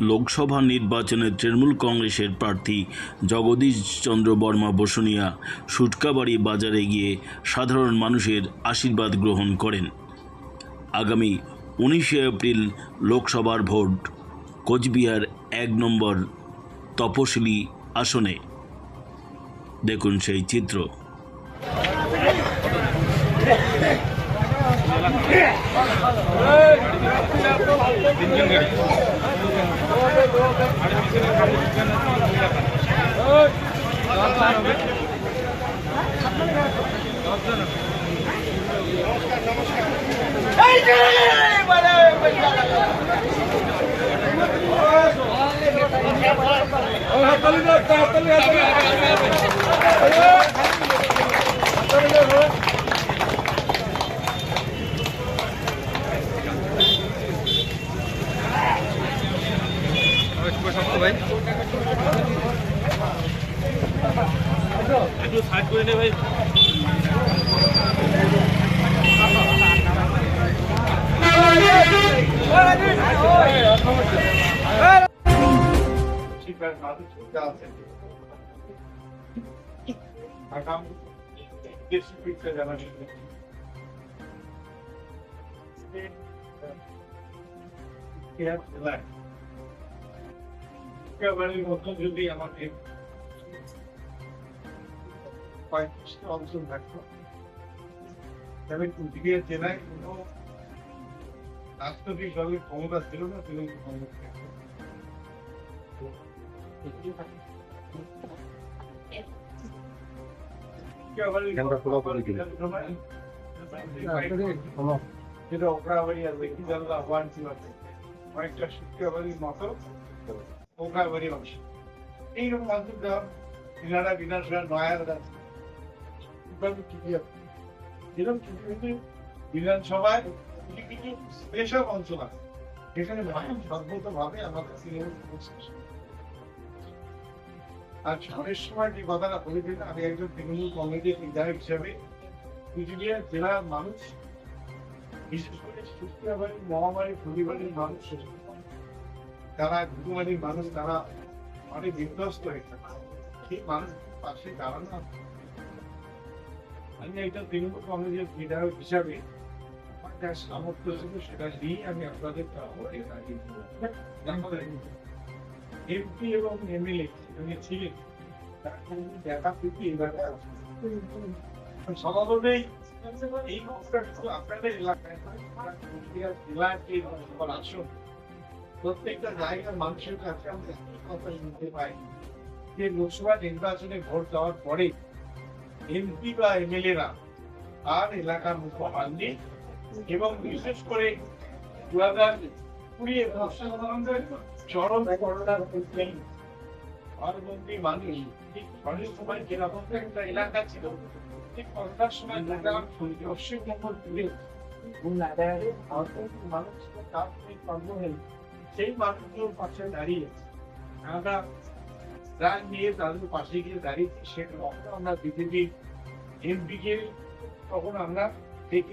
লোকসভা নির্বাচনে তৃণমূল কংগ্রেসের প্রার্থী জগদীশ চন্দ্র বর্মা বসুনিয়া সুটকাবাড়ি বাজারে গিয়ে সাধারণ মানুষের আশীর্বাদ গ্রহণ করেন। আগামী উনিশে এপ্রিল লোকসভার ভোট, কোচবিহার এক নম্বর তপশিলি আসনে। দেখুন সেই চিত্র। ভাই একটু সাইড করে নে ভাই। যদি আমাদের পঁয়ত্রিশটা অঞ্চল থাকতো তবে জেলায় কোনো ওয়ান ছিল অনেকটা শুক্রবাড়ির মতো ওকরাবাড়ি অংশ। এইরকম নয়ার। এরকম বিধানসভায় স্পেশাল অঞ্চল আছে। যেখানে সর্বত ভাবে আমাদের আর ঝড়ের সময় যে কথাটা বলেছিলেন আমি একজন তৃণমূল কংগ্রেসের বিধায়ক হিসেবে কুচবিহার জেলার মানুষ, বিশেষ করে শুক্রবাড়ি মহামারী পরিবারের মানুষ তারা ঘুমারির মানুষ, তারা অনেক বিধ্বস্ত হয়ে থাকে। সেই মানুষ পাশে দাঁড়ানো। আমি একটা তৃণমূল কংগ্রেসের বিধায়ক হিসাবে সামর্থ্য ছিল সেটা আমি আপনাদের এমপি এবং এমএলএ ছিলেন প্রত্যেকটা মানুষের কাছে শুনতে লোকসভা নির্বাচনে ভোট দেওয়ার পরে এমপি বা এমএলএ রা আর এলাকার মুখ হননি এবং বিশেষ করে দু হাজার কুড়ি চরম করোনার ঘরবন্দি মানুষ। ঠিক ঘরের সময় যেরকম একটা এলাকা ছিল, ঠিক করোনার সময় তারা পাশে দাঁড়িয়ে আমরা পাশে গিয়ে আমরা তখন আমরা দেখি